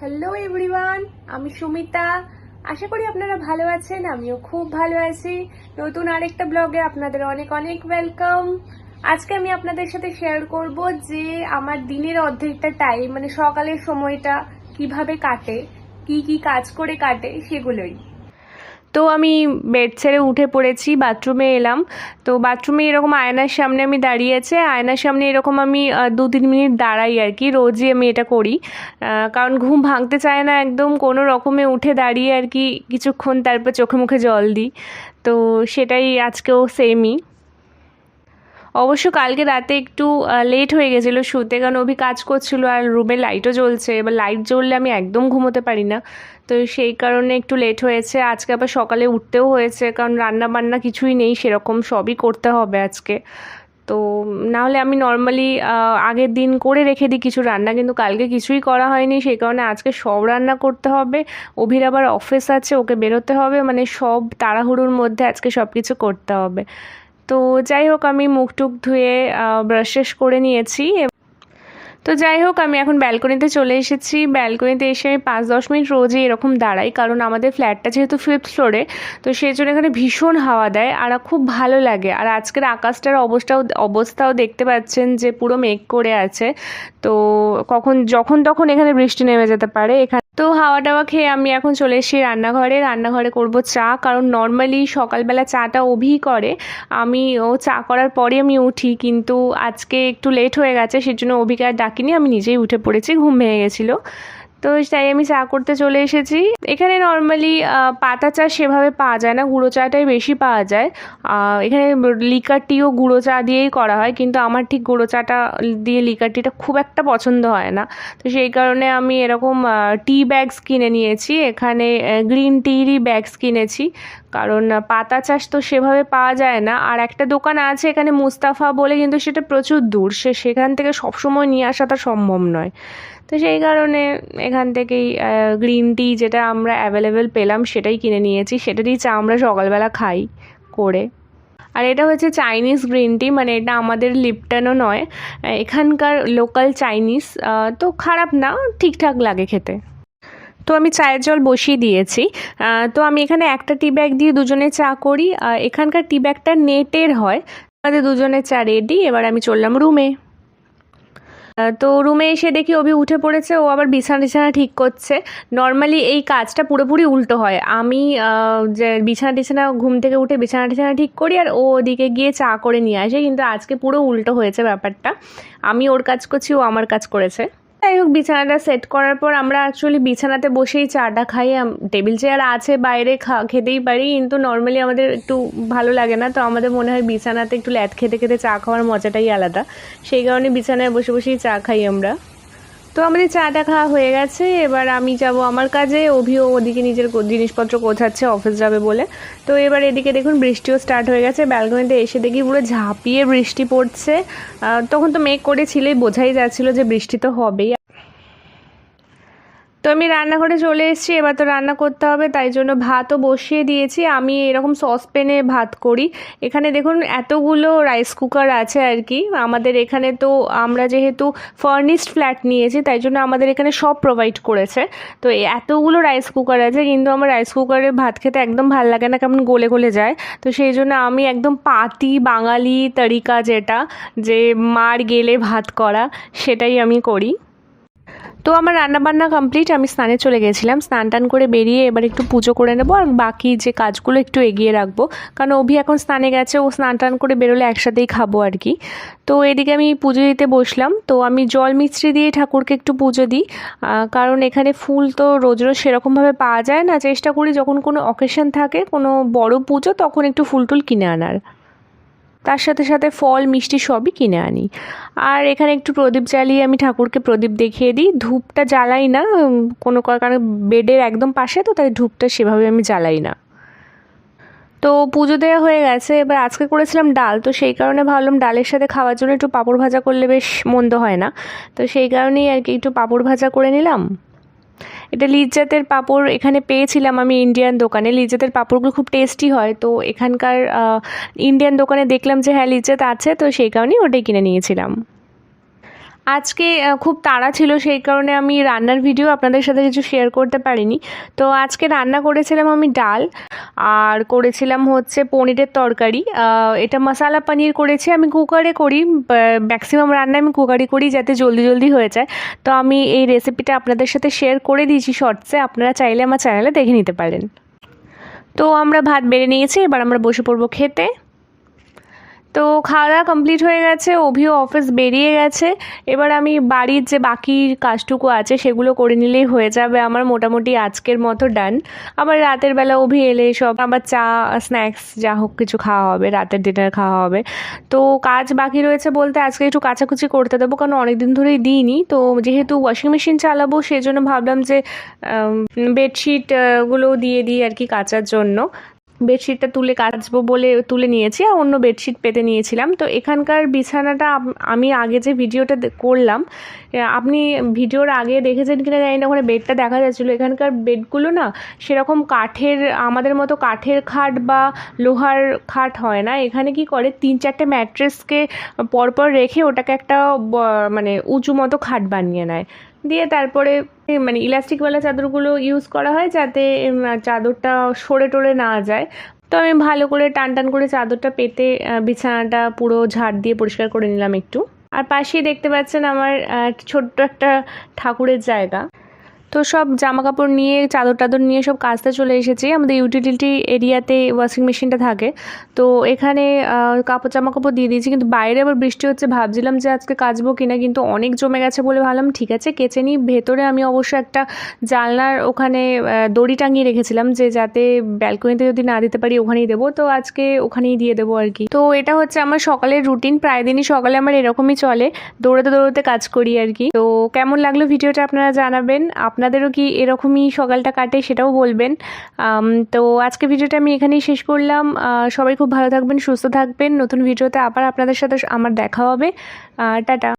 Hello everyone আমি সুমিতা। আশা করি আপনারা ভালো আছেন, আমিও খুব ভালো আছি। নতুন আরেকটা ব্লগে আপনাদের অনেক অনেক ওয়েলকাম আজকে আমি আপনাদের সাথে শেয়ার করব যে আমার দিনের অর্ধেকটা টাইম মানে সকালের সময়টা কীভাবে কাটে, কি কি কাজ করে কাটে সেগুলোই। তো আমি বেড ছেড়ে উঠে পড়েছি বাথরুমে এলাম। তো বাথরুমে এরকম আয়নার সামনে আমি দাঁড়িয়ে আছে, আয়নার সামনে এরকম আমি দু তিন মিনিট দাঁড়াই আর কি, রোজই আমি এটা করি। কারণ ঘুম ভাঙতে চায় না একদম, কোনো রকমে উঠে দাঁড়িয়ে আর কি কিছুক্ষণ তারপর চোখে মুখে জল দিই। তো সেটাই আজকেও সেমই অবশ্য কালকে রাতে একটু লেট হয়ে গেছিল শুতে, কারণ অভি কাজ করছিল আর রুমে লাইটও জ্বলছে, এবার লাইট জ্বললে আমি একদম ঘুমোতে পারি না। তো সেই কারণে একটু লেট হয়েছে। আজকে আবার সকালে উঠতেও হয়েছে, কারণ রান্না বান্না কিছুই নেই, সেরকম সবই করতে হবে আজকে। তো নাহলে আমি নর্মালি আগের দিন করে রেখে দিই কিছু রান্না, কিন্তু কালকে কিছুই করা হয়নি, সেই কারণে আজকে সব রান্না করতে হবে। অভির আবার অফিস আছে, ওকে বেরোতে হবে মানে সব তাড়াহুড়োর মধ্যে আজকে সব কিছু করতে হবে। তো যাই হোক, আমি মুখ টুক ধুয়ে ব্রাশ করে নিয়েছি। তো যাই হোক, আমি এখন ব্যালকনিতে চলে এসেছি। ব্যালকনিতে এসে আমি পাঁচ দশ মিনিট রোজই এরকম দাঁড়াই, কারণ আমাদের ফ্ল্যাটটা যেহেতু ফিফথ ফ্লোরে তো সেই জন্য এখানে ভীষণ হাওয়া দেয় আর খুব ভালো লাগে। আর আজকের আকাশটার অবস্থাও অবস্থাও দেখতে পাচ্ছেন যে পুরো মেঘ করে আছে। তো কখন, যখন তখন এখানে বৃষ্টি নেমে যেতে পারে। এখানে তো হাওয়া টাওয়া খেয়ে আমি এখন চলে এসেছি রান্নাঘরে। রান্নাঘরে করব চা, কারণ নর্মালি সকালবেলা চাটা অভি করে। আমি ও চা করার পরে আমি উঠি, কিন্তু আজকে একটু লেট হয়ে গেছে, সেজন্য অভিকে আর ডাকিনি। আমি নিজেই উঠে পড়েছি, ঘুম ভেঙে গেছিল। তো তাই আমি চা করতে চলে এসেছি। এখানে নর্মালি পাতা চা সেভাবে পাওয়া যায় না, গুঁড়ো চাটাই বেশি পাওয়া যায়। এখানে লিকার টিও গুঁড়ো চা দিয়েই করা হয়, কিন্তু আমার ঠিক গুঁড়ো চাটা দিয়ে লিকার টিটা খুব একটা পছন্দ হয় না। তো সেই কারণে আমি এরকম টি ব্যাগস কিনে নিয়েছি। এখানে গ্রিন টিরই ব্যাগস কিনেছি। কারণ পাতা চাষ তো সেভাবে পাওয়া যায় না। আর একটা দোকান আছে এখানে মুস্তাফা বলে, কিন্তু সেটা প্রচুর দূর। সে, সেখান থেকে সবসময় নিয়ে আসাটা সম্ভব নয়। তো সেই কারণে এখান থেকেই গ্রিন টি যেটা আমরা অ্যাভেলেবেল পেলাম সেটাই কিনে নিয়েছি। সেটারই চা আমরা সকালবেলা খাই করে। আর এটা হচ্ছে চাইনিজ গ্রিন টি মানে এটা আমাদের লিপটনও নয়, এখানকার লোকাল চাইনিজ তো খারাপ না, ঠিকঠাক লাগে খেতে। তো আমি চায়ের জল বসিয়ে দিয়েছি। তো আমি এখানে একটা টি ব্যাগ দিয়ে দুজনে চা করি। এখানকার টি ব্যাগটা নেটের হয়। আমাদের দুজনে চা রেডি এবার আমি চললাম রুমে তো রুমে এসে দেখি অভি উঠে পড়েছে, ও আবার বিছানা টিছানা ঠিক করছে। নর্মালি এই কাজটা পুরোপুরি উল্টো হয়। আমি যে বিছানা টিছানা ঘুম থেকে উঠে বিছানা টিছানা ঠিক করি আর ও ওদিকে গিয়ে চা করে নিয়ে আসে, কিন্তু আজকে পুরো উল্টো হয়েছে ব্যাপারটা। আমি ওর কাজ করছি, ও আমার কাজ করেছে। যাই হোক, বিছানাটা সেট করার পর আমরা অ্যাকচুয়ালি বিছানাতে বসেই চাটা খাই। টেবিল চেয়ার আছে, বাইরে খা, খেতেই পারি, কিন্তু নর্মালি আমাদের একটু ভালো লাগে না। তো আমাদের মনে হয় বিছানাতে একটু ল্যাট খেতে খেতে চা খাওয়ার মজাটাই আলাদা। সেই কারণে বিছানায় বসে বসেই চা খাই আমরা। তো আমাদের চাটা খাওয়া হয়ে গেছে। এবার আমি যাব আমার কাজে। অভিও ওদিকে নিজের জিনিসপত্র গোছাচ্ছে অফিস যাবে বলে। তো এবার এদিকে দেখুন, বৃষ্টিও স্টার্ট হয়ে গেছে। ব্যালকনিতে এসে দেখি পুরো ঝাঁপিয়ে বৃষ্টি পড়ছে। তখন তো মেঘ করেছিলেই বোঝাই যাচ্ছিল যে বৃষ্টি তো হবেই। তো আমি রান্নাঘরে চলে এসেছি, এবার তো রান্না করতে হবে, তাই জন্য ভাতও বসিয়ে দিয়েছি। আমি এরকম সসপ্যানে ভাত করি। এখানে দেখুন এতগুলো রাইস কুকার আছে আর কি। আমাদের এখানে তো আমরা যেহেতু ফার্নিশড ফ্ল্যাট নিয়েছি, তাই জন্য আমাদের এখানে সব প্রোভাইড করেছে। তো এতগুলো রাইস কুকার আছে, কিন্তু আমার রাইস কুকারে ভাত খেতে একদম ভালো লাগে না, কেমন গলে গলে যায়। তো সেই জন্য আমি একদম পাতি, বাঙালি তরিকা যেটা, যে মার গেলে ভাত করা, সেটাই আমি করি। তো আমার রান্নাবান্না কমপ্লিট আমি স্নানে চলে গেছিলাম। স্নান টান করে বেরিয়ে এবার একটু পুজো করে নেব আর বাকি যে কাজগুলো একটু এগিয়ে রাখব। কারণ অভি এখন স্নানে গেছে, ও স্নান টান করে বেরোলে একসাথেই খাব আর কি। তো এদিকে আমি পুজো দিতে বসলাম। তো আমি জল মিস্ত্রি দিয়ে ঠাকুরকে একটু পুজো দিই। কারণ এখানে ফুল তো রোজ রোজ সেরকমভাবে পাওয়া যায় না। চেষ্টা করি যখন কোনো অকেশন থাকে, কোনো বড় পুজো, তখন একটু ফুল টুল কিনে আনার। তার সাথে সাথে ফল, মিষ্টি সবই কিনে আনি। আর এখানে একটু প্রদীপ জ্বালিয়ে আমি ঠাকুরকে প্রদীপ দেখিয়ে দিই। ধূপটা জ্বালাই না কোনো কারণে বেডের একদম পাশে তো, তাই ধূপটা সেভাবে আমি জ্বালাই না। তো পুজো দেওয়া হয়ে গেছে, এবার আজকে করেছিলাম ডাল, তো সেই কারণে ভাবলাম ডালের সাথে খাওয়ার জন্য একটু পাঁপড় ভাজা করলে বেশ মন্দ হয় না। তো সেই কারণেই আর কি একটু পাঁপড় ভাজা করে নিলাম। এটা লিজ্জাতের পাঁপড় এখানে পেয়েছিলাম আমি ইন্ডিয়ান দোকানে। লিজ্জাতের পাঁপড়গুলো খুব টেস্টি হয়, তো এখানকার ইন্ডিয়ান দোকানে দেখলাম যে হ্যাঁ লিজ্জাত আছে, তো সেই কারণেই ওটাই কিনে নিয়েছিলাম। আজকে খুব তাড়া ছিল, সেই কারণে আমি রান্নার ভিডিও আপনাদের সাথে কিছু শেয়ার করতে পারিনি। তো আজকে রান্না করেছিলাম আমি ডাল, আর করেছিলাম হচ্ছে পনিরের তরকারি। এটা মশালা পনির করেছি, আমি কুকারে করি ম্যাক্সিমাম রান্না আমি কুকারে করি যাতে জলদি জলদি হয়ে যায়। তো আমি এই রেসিপিটা আপনাদের সাথে শেয়ার করে দিয়েছি শর্টসে আপনারা চাইলে আমার চ্যানেলে দেখে নিতে পারেন। তো আমরা ভাত বেড়ে নিয়েছি, এবার আমরা বসে পড়ব খেতে। তো খাওয়া দাওয়া কমপ্লিট হয়ে গেছে, অভিও অফিস বেরিয়ে গেছে। এবার আমি বাড়ির যে বাকি কাজটুকু আছে, সেগুলো করে নিলেই হয়ে যাবে। আমার মোটামুটি আজকের মতো ডান আবার রাতের বেলা অভি এলে সব আবার চা স্ন্যাক্স যা হোক কিছু খাওয়া হবে, রাতের ডিনার খাওয়া হবে। তো কাজ বাকি রয়েছে বলতে আজকে একটু কাচাকুচি করতে দেবো, কারণ অনেক দিন ধরেই দিইনি। তো যেহেতু ওয়াশিং মেশিন চালাবো সেই জন্য ভাবলাম যে বেডশিটগুলো দিয়ে দিই আর কি কাচার জন্য। বেডশিটটা তুলে কাচবো বলে তুলে নিয়েছি আর অন্য বেডশিট পেতে নিয়েছিলাম। তো এখানকার বিছানাটা আমি আগে যে ভিডিওটা করলাম আপনি ভিডিওর আগে দেখেছেন কিনা জানি না, ওখানে বেডটা দেখা যাচ্ছিল। এখানকার বেডগুলো না সেরকম কাঠের, আমাদের মতো কাঠের খাট বা লোহার খাট হয় না। এখানে কি করে, তিন চারটে ম্যাট্রেসকে পরপর রেখে ওটাকে একটা মানে উঁচু মতো খাট বানিয়ে নেয়। দিয়ে তারপরে মানে ইলাস্টিকওয়ালা চাদরগুলো ইউজ করা হয় যাতে চাদরটা সরে টরে না যায়। তো আমি ভালো করে টান টান করে চাদরটা পেতে বিছানাটা পুরো ঝাড় দিয়ে পরিষ্কার করে নিলাম একটু। আর পাশেই দেখতে পাচ্ছেন আমার ছোট্ট একটা ঠাকুরের জায়গা। তো সব জামা কাপড় নিয়ে চাদর টাদর নিয়ে সব কাচতে চলে এসেছি। আমাদের ইউটিলিটি এরিয়াতে ওয়াশিং মেশিনটা থাকে। তো এখানে কাপড় জামা কাপড় দিয়ে দিয়েছি, কিন্তু বাইরে আবার বৃষ্টি হচ্ছে। ভাবছিলাম যে আজকে কাচবো কিনা, কিন্তু অনেক জমে গেছে বলে ভাবলাম, ঠিক আছে, কেচে নিই। ভেতরে আমি অবশ্য একটা জানলার ওখানে দড়ি টাঙিয়ে রেখেছিলাম যে যাতে ব্যালকনিতে যদি না দিতে পারি, ওখানেই দেবো। তো আজকে ওখানেই দিয়ে দেবো আর কি। তো এটা হচ্ছে আমার সকালের রুটিন প্রায় দিনই সকালে আমার এরকমই চলে। দৌড়াতে দৌড়াতে কাজ করি আর কি। তো কেমন লাগল ভিডিওটা আপনারা জানাবেন। আপনাদেরও কি এরকমই সকালটা কাটে সেটাও বলবেন। তো আজকে ভিডিওটা আমি এখানেই শেষ করলাম। সবাই খুব ভালো থাকবেন, সুস্থ থাকবেন। নতুন ভিডিওতে আবার আপনাদের সাথে আমার দেখা হবে। টাটা।